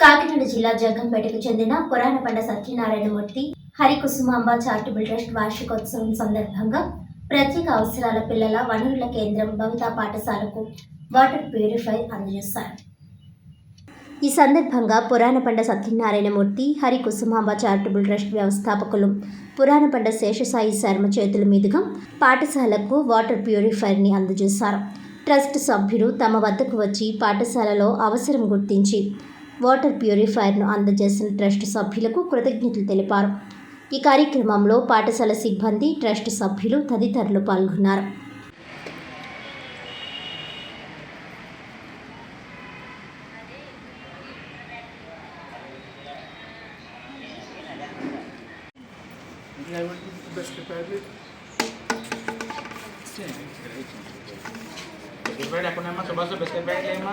కాకినాడ జిల్లా జగ్గంపేటకు చెందిన పురాణపండ సత్యనారాయణమూర్తి హరికుసుమాంబ చారిటబుల్ ట్రస్ట్ వార్షికోత్సవం సందర్భంగా ప్రత్యేక అవసరాల పిల్లల వనరుల కేంద్రం భవితా పాఠశాలకు వాటర్ ప్యూరిఫై అందజేశారు. ఈ సందర్భంగా పురాణపండ సత్యనారాయణమూర్తి హరి కుసుమాంబ చారిటబుల్ ట్రస్ట్ వ్యవస్థాపకులు పురాణపండ శేషసాయి శర్మ చేతుల మీదుగా పాఠశాలకు వాటర్ ప్యూరిఫైర్ని అందజేశారు. ట్రస్ట్ సభ్యులు తమ వద్దకు వచ్చి పాఠశాలలో అవసరం గుర్తించి వాటర్ ప్యూరిఫైర్ను అందజేసిన ట్రస్ట్ సభ్యులకు కృతజ్ఞతలు తెలిపారు. ఈ కార్యక్రమంలో పాఠశాల సిబ్బంది ట్రస్ట్ సభ్యులు తదితరులు పాల్గొన్నారు. బిస్కెట్ ప్యాకెట్ ఎక్కడమ్మా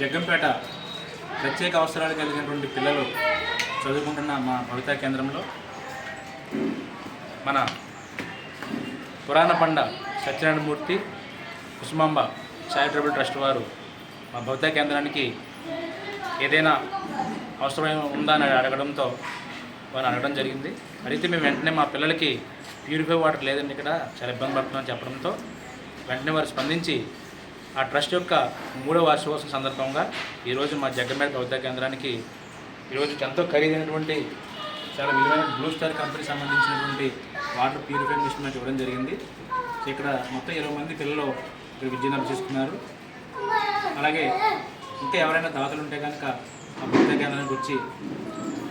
జగ్గంపేట ప్రత్యేక అవసరాలు కలిగినటువంటి పిల్లలు చదువుకుంటున్న మా భవితా కేంద్రంలో మన పురాణ పండ సత్యనారాయణమూర్తి కుసుమాంబ చారిటబుల్ ట్రస్ట్ వారు మా భవితా కేంద్రానికి ఏదైనా అవసరం ఉందా అని అడగడంతో వారు అడగడం జరిగింది. అడిగితే మేము వెంటనే మా పిల్లలకి ప్యూరిఫై వాటర్ లేదండి ఇక్కడ. చాలా ఇబ్బంది పడుతుందని చెప్పడంతో వెంటనే వారు స్పందించి ఆ ట్రస్ట్ యొక్క మూడో వార్షికోత్సవం సందర్భంగా ఈరోజు మా జగ్గమేడ ప్రభుత్వ కేంద్రానికి ఈరోజు ఎంతో ఖరీదైనటువంటి చాలా విలువైన బ్లూ స్టార్ కంపెనీ సంబంధించినటువంటి వాటర్ ప్యూరిఫై మిషన్ మనకి ఇవ్వడం జరిగింది. ఇక్కడ మొత్తం ఇరవై మంది పిల్లలు ఇక్కడ విద్యను అభ్యసిస్తున్నారు అలాగే ఇంకా ఎవరైనా దాతలు ఉంటే కనుక ఆ ప్రభుత్వ కేంద్రానికి వచ్చి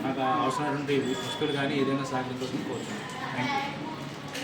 నాకు అవసరమైనటువంటి వస్తువులు కానీ ఏదైనా సహకరించవచ్చు కోరుతున్నాను థ్యాంక్ యూ